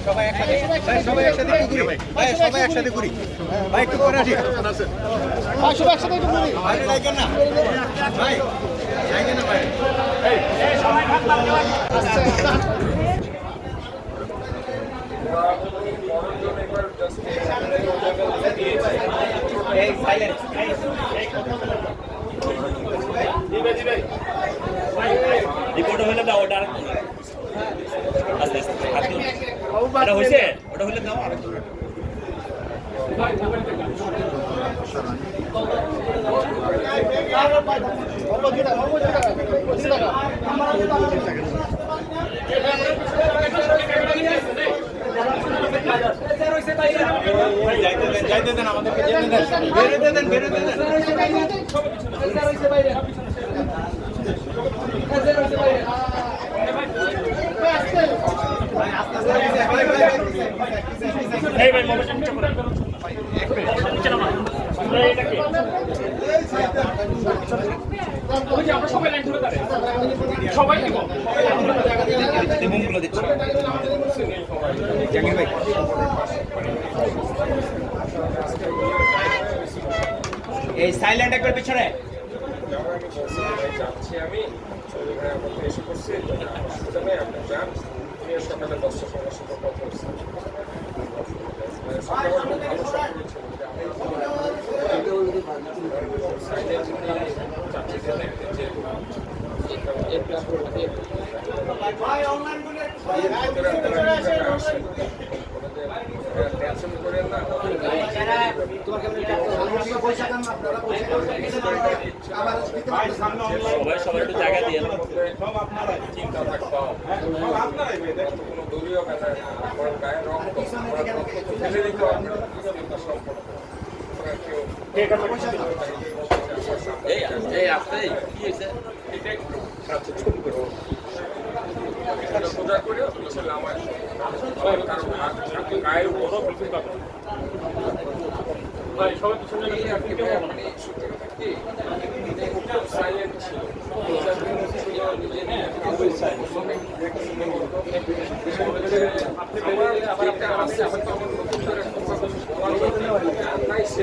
সবাই একসাথে ভাই সবাই একসাথে ভাই সবাই একসাথে ঘুরি ভাই একটু করে আসি সবাই একসাথে একটু বলি ভাই না ভাই না ভাই এই সাইলেন্ট রিপোর্ট হলে দাও ওটা আরেকটু আস্তে আস্তে হাত ওটা হয়েছে? ওটা হলে দাও দেন যাইতে দেন আমাদেরকে যেতে দেন। বেরোতে দেন বেরোতে দেন এই ভাই মোবাইলটা নিচে করে নিচে নামা এই, এটা কি? ওই যে আমরা সবাই দিব জাকির ভাই এই সাইলেন্ট একবার পিছনে। আমি চৌধুরী ভাই আমাকে এসে করছে অসুবিধা নেই আপনি যান উনি সকালে দশটার সময় সাথে কথা হচ্ছে সকালে খুব ভালো সম্পর্ক ছিল যে সবাই সবাই একটু জায়গা দিয়ে চিন্তা থাকতো কোনো দলীয় রক্ত ফেলে দিতে সম্পর্ক এই এই কি হয়েছে? এটা একটু সোজা করে পিছনে আমার কারণ গায়ের উপর ভাই সবাই পিছনে সত্যি কথা কি সাইলেন্ট ছিল আমার যেটা আছে হয়তো আমার নতুন করে নাই সে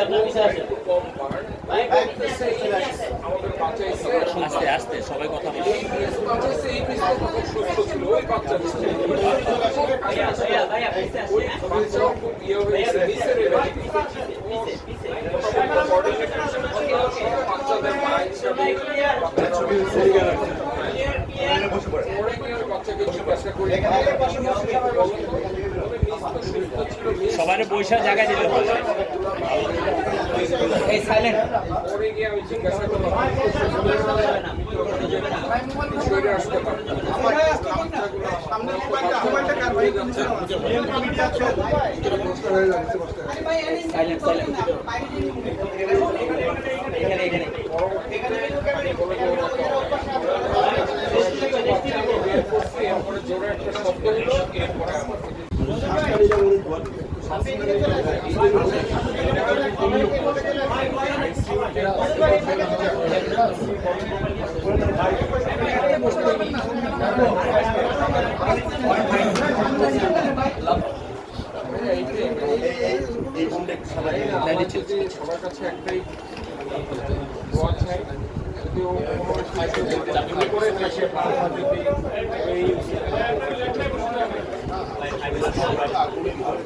একটু কম বার আস্তে আস্তে সবাই কথা বলো পিস তো তখন সুস্থ ছিল? সবাই বৈশা জায়গা পরে গিয়ে জোরে একটা শব্দ হলো এরপরে সবার কাছে একটাই দোয়া চাই যদি ও কোনো করে দেশে বাংলা যদি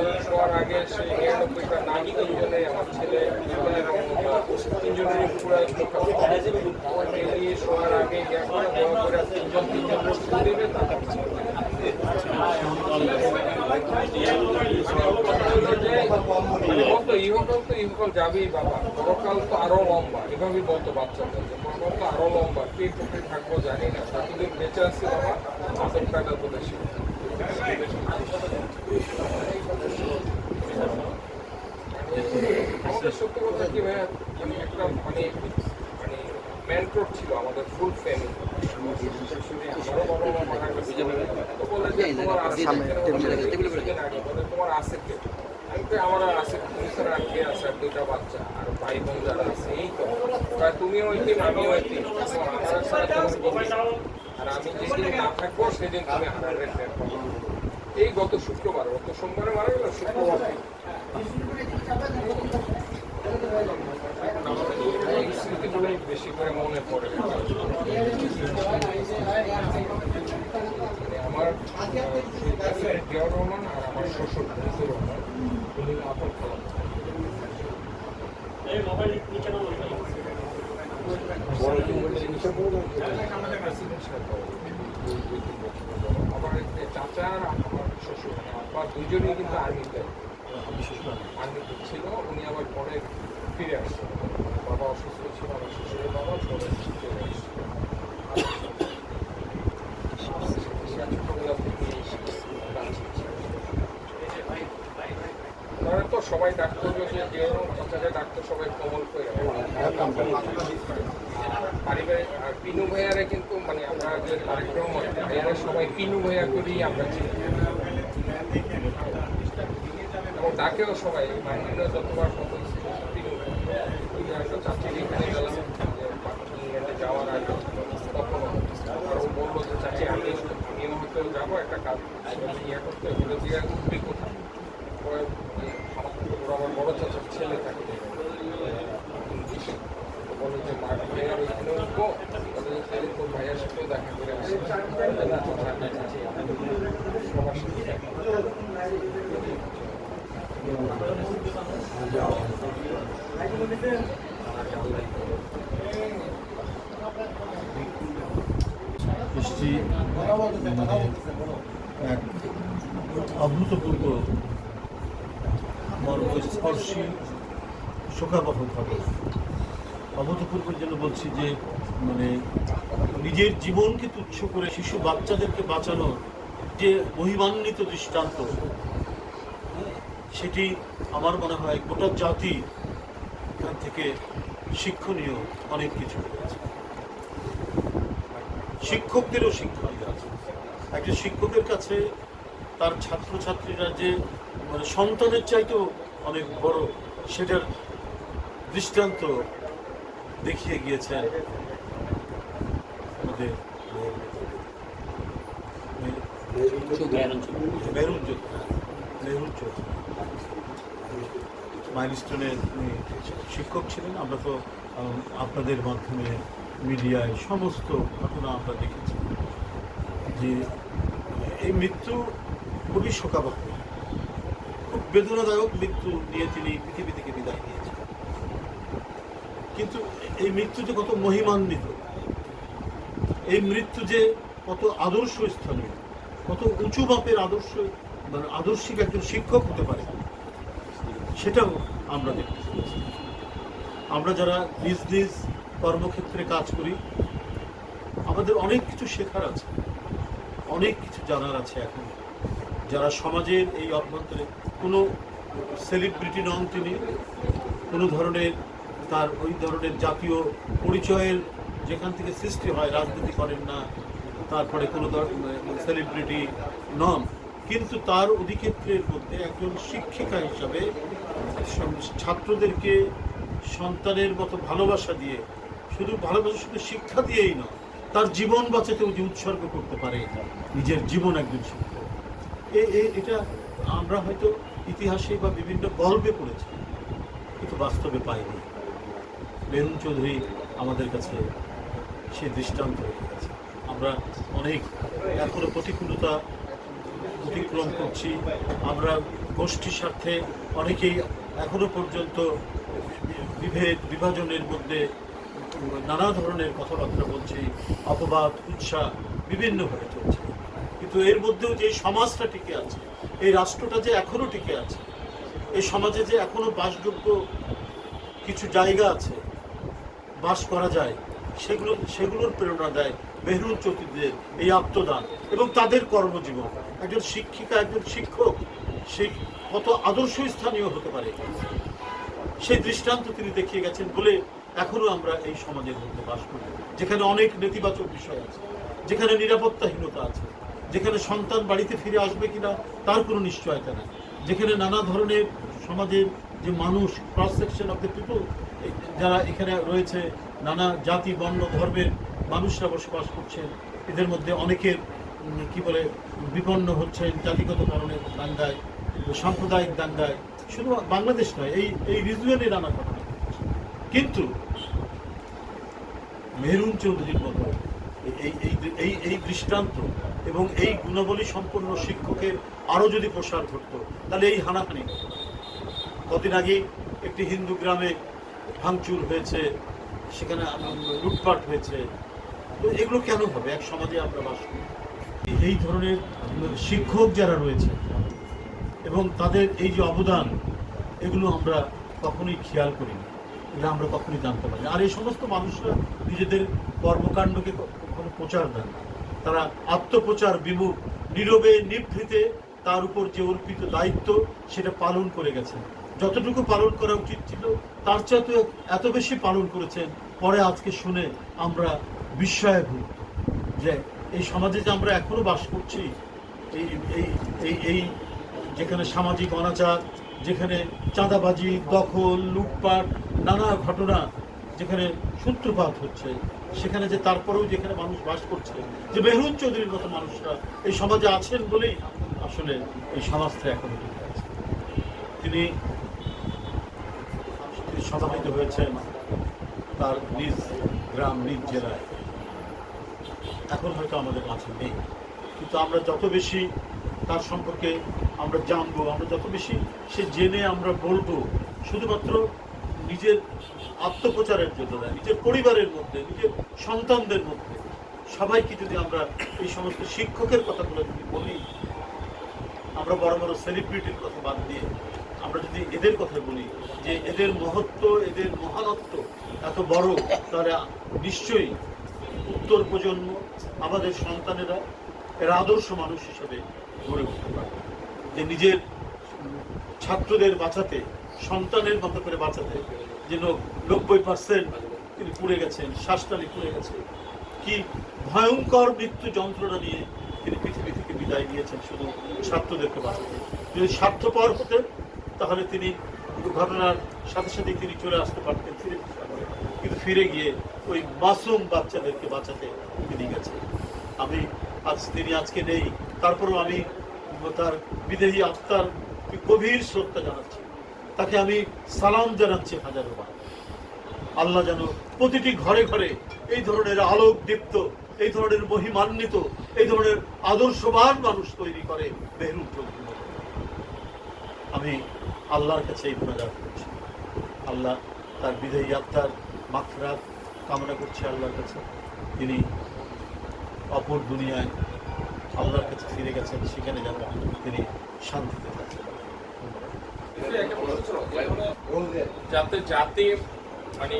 সাথে তাদের শোয়ার আগে সেই নিরানব্বইটা নারী তিনজনে আমার ছেলে জীবনের তিনজনের পুরো শোয়ার আগে তিনজন তিনজন দেবে ইহকাল তো ইহকাল যাবেই বাবা। পরকাল তো আরও লম্বা, এভাবেই বলতো বাচ্চাদের পরকাল তো আরও লম্বা, কে কোথায় থাকব জানি না। যতদিন বেঁচে আছি বাবা আসল টাকা আমাদের সত্য একটা মানে মানে মেন্টর ছিল আমাদের ফুল ফ্যামিলি তোমার তোমার আছে আমার আছে তুমি ছাড়া আর কে আছে আর দুইটা বাচ্চা আর ভাই বোন যারা আছে, এই তুমিও এতিম আমিও এতিম এখন আমার? আর আমি যেদিন না থাকব, সেদিন তুমি হান্ড্রেড এই গত শুক্রবার, গত সোমবারে মারা গেল, শুক্রবার এই স্মৃতিগুলোই বেশি করে মনে পড়ে। আমার রহমান আর আমার শ্বশুর। মুজিবুর রহমান উনি আপন আমার চাচা আর শ্বশুর মানে আব্বা দুজনেই কিন্তু আর্মিতে আর্মিতে ছিল উনি আবার পরে ফিরে আসছে বাবা অসুস্থ ছিল আমার শ্বশুরের বাবা পরে চলে আসছে ছোটবেলা থেকেই তারা তো সবাই ডাক্তার যে যেও চাচাকে ডাক্তার সবাই কমল করে পারিবারিক আর পিনু ভাইয়ারে কিন্তু মানে আমরা যে রহমান ভাইয়ারা সবাই পিনু ভাইয়া করেই আমরা এবং ডাকেও সবাই মাহিন্দ্র যতবার কত এখানে গেলাম যাওয়ার আগে তখন আর ও বলল যে, চাচি, আমি আমিও হয়তো যাব একটা কাজ ইয়ে করতে বলে কোথায়? পরে বড়, আমার বড় চাচার ছেলে থাকে। বলে যে, মা ভাইয়ার ওইখানে উঠবো বলে যে তাহলে তোর ভাইয়ার সাথেও দেখা করে আসি। সবার সাথে দেখা করে। এক অভূতপূর্ব মর্মস্পর্শী শোকাবহ খবর অভূতপূর্বের জন্য বলছি যে মানে নিজের জীবনকে তুচ্ছ করে শিশু বাচ্চাদেরকে বাঁচানোর যে মহিমান্বিত দৃষ্টান্ত, সেটি আমার মনে হয় গোটা জাতি এখান থেকে শিক্ষণীয় অনেক কিছু শিক্ষকদেরও শিক্ষা আছে। একজন শিক্ষকের কাছে তার ছাত্রছাত্রীরা যে মানে সন্তানের চাইতেও অনেক বড়, সেটার দৃষ্টান্ত দেখিয়ে গিয়েছেন আমাদের শিক্ষক ছিলেন। আমরা তো আপনাদের মাধ্যমে মিডিয়ায় সমস্ত ঘটনা আমরা দেখেছি যে এই মৃত্যু খুবই শোকাবহ খুব বেদনাদায়ক মৃত্যু নিয়ে তিনি পৃথিবী থেকে বিদায় নিয়েছেন। কিন্তু এই মৃত্যু যে কত মহিমান্বিত, এই মৃত্যু যে কত আদর্শ স্থানীয় কত উঁচু মাপের আদর্শ মানে আদর্শিক একজন শিক্ষক হতে পারে, সেটাও আমরা দেখতে। আমরা যারা নিজ নিজ কর্মক্ষেত্রে কাজ করি, আমাদের অনেক কিছু শেখার আছে, অনেক কিছু জানার আছে এখন। যারা সমাজের এই অভ্যন্তরে কোনো সেলিব্রিটি নন তিনি, কোনো ধরনের তার ওই ধরনের জাতীয় পরিচয়ের যেখান থেকে সৃষ্টি হয়, রাজনীতি করেন না, তারপরে কোনো সেলিব্রিটি নন। কিন্তু তার অধিক্ষেত্রের মধ্যে একজন শিক্ষিকা হিসাবে ছাত্রদেরকে সন্তানের মতো ভালোবাসা দিয়ে, শুধু ভালোবাসা, শুধু শিক্ষা দিয়েই নয়, তার জীবন বাঁচাতেও যে উৎসর্গ করতে পারে, নিজের জীবন একজন এ- এটা আমরা হয়তো ইতিহাসে বা বিভিন্ন গল্পে পড়েছি, কিন্তু বাস্তবে পাইনি। মেহুন চৌধুরী আমাদের কাছে সে দৃষ্টান্ত রেখে গেছে। আমরা অনেক এখনও প্রতিকূলতা অতিক্রম করছি। আমরা গোষ্ঠী স্বার্থে অনেকেই এখনও পর্যন্ত বিভেদ, বিভাজনের মধ্যে নানা ধরনের কথাবার্তা বলছি, অপবাদ উৎসাহ বিভিন্নভাবে চলছে। কিন্তু এর মধ্যেও যে সমাজটা টিকে আছে, এই রাষ্ট্রটা যে এখনও টিকে আছে, এই সমাজে যে এখনও বাসযোগ্য কিছু জায়গা আছে, বাস করা যায়, সেগুলো, সেগুলোর প্রেরণা দেয় মেহরুন চৌধুরীদের এই আত্মদান এবং তাদের কর্মজীবন। একজন শিক্ষিকা, একজন শিক্ষক, সে কত আদর্শ স্থানীয় হতে পারে, সেই দৃষ্টান্ত তিনি দেখিয়ে গেছেন বলে এখনও আমরা এই সমাজের মধ্যে বাস করি, যেখানে অনেক নেতিবাচক বিষয় আছে, যেখানে নিরাপত্তাহীনতা আছে। যেখানে সন্তান বাড়িতে ফিরে আসবে কিনা, তার কোনো নিশ্চয়তা নেই। যেখানে নানা ধরনের সমাজের যে মানুষ cross section of the people যারা এখানে রয়েছে, নানা জাতি, বর্ণ, ধর্মের মানুষরা বসবাস করছেন, এদের মধ্যে অনেকের কি বলে, বিপন্ন হচ্ছেন জাতিগত কারণের দাঙ্গায়, সাম্প্রদায়িক দাঙ্গায়। শুধু বাংলাদেশ নয়, এই এই রিজুয়ানে নানা ঘটনা কিন্তু মেহরুন চৌধুরীর মতো এই এই এই দৃষ্টান্ত এবং এই গুণাবলী সম্পন্ন শিক্ষকের আরও যদি প্রসার ঘটতো, তাহলে এই হানাহানি। কদিন আগে একটি হিন্দু গ্রামে ভাঙচুর হয়েছে, সেখানে লুটপাট হয়েছে। তো এগুলো কেন হবে? এক সমাজে আমরা বাস করি। এই ধরনের শিক্ষক যারা রয়েছে এবং তাদের এই যে অবদান, এগুলো আমরা কখনোই খেয়াল করি না এগুলো আমরা কখনোই জানতে পারি আর এই সমস্ত মানুষরা নিজেদের কর্মকাণ্ডকে প্রচার না তারা আত্মপ্রচার বিমুখ নীরবে নিভৃতে তার উপর যে অর্পিত দায়িত্ব, সেটা পালন করে গেছেন। যতটুকু পালন করা উচিত ছিল, তার চেয়ে এত বেশি পালন করেছেন, পরে আজকে শুনে আমরা বিস্ময়ে ভূত যে এই সমাজে যে আমরা এখনও বাস করছি এই এই এই যেখানে সামাজিক অনাচার, যেখানে চাঁদাবাজি, দখল, লুটপাট, নানা ঘটনা যেখানে সূত্রপাত হচ্ছে সেখানে যে তারপরেও যেখানে মানুষ বাস করছে, যে মেহরুন চৌধুরীর মতো মানুষরা এই সমাজে আছেন বলেই আসলে এই সমাজটা এখনও তিনি সমাহিত হয়েছেন তার নিজ গ্রাম, নিজ জেলায়। এখন হয়তো আমাদের মাঝে নেই। কিন্তু আমরা যত বেশি তার সম্পর্কে আমরা জানব, আমরা যত বেশি সে জেনে আমরা বলব, শুধুমাত্র নিজের আত্মপ্রচারের জন্য না, নিজের পরিবারের মধ্যে, নিজের সন্তানদের মধ্যে। সবাইকে যদি আমরা এই সমস্ত শিক্ষকের কথাগুলো যদি বলি, আমরা বড় বড় সেলিব্রিটির কথা বাদ দিয়ে আমরা যদি এদের কথা বলি, যে এদের মহত্ব, এদের মহানত্ব এত বড়, তাহলে নিশ্চয়ই উত্তর প্রজন্ম আমাদের সন্তানেরা এরা আদর্শ মানুষ হিসেবে গড়ে উঠতে পারে যে নিজের ছাত্রদের বাঁচাতে সন্তানের মতো করে বাঁচাতে, যে নব্বই পার্সেন্ট তিনি পুড়ে গেছেন শ্বাসটালি পুড়ে গেছে। কি ভয়ঙ্কর মৃত্যু যন্ত্রণা নিয়ে তিনি পৃথিবী থেকে বিদায় নিয়েছেন শুধু ছাত্রদেরকে বাঁচাতে। যদি স্বার্থপর হতেন, তাহলে তিনি ঘটনার সাথে সাথে তিনি চলে আসতে পারতেন, ফিরে কিন্তু ফিরে গিয়ে ওই মাসুম বাচ্চাদেরকে বাঁচাতে তিনি গেছেন। আমি আজ, তিনি আজকে নেই, তারপরেও আমি তার বিদেহী আত্মার গভীর শ্রদ্ধা জানাচ্ছি। তাকে আমি সালাম জানাচ্ছি হাজারো বার আল্লাহ যেন প্রতিটি ঘরে ঘরে এই ধরনের আলোক দীপ্ত, এই ধরনের মহিমান্বিত, এই ধরনের আদর্শবান মানুষ তৈরি করে চৌধুরী আমি আল্লাহর কাছে এই গুণাগার করছি আল্লাহ তার বিদেহী আত্মার মাত্রাত কামনা করছি আল্লাহর কাছে। তিনি অপর দুনিয়ায় আল্লাহর কাছে ফিরে গেছেন, সেখানে যেন তিনি শান্তিতে থাকেন যাতে জাতি মানে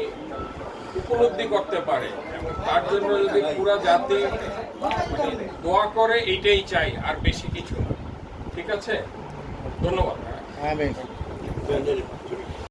উপলব্ধি করতে পারে। তার জন্য যদি পুরো জাতি মানে দোয়া করে এটাই চাই, আর বেশি কিছু না। ঠিক আছে? ধন্যবাদ।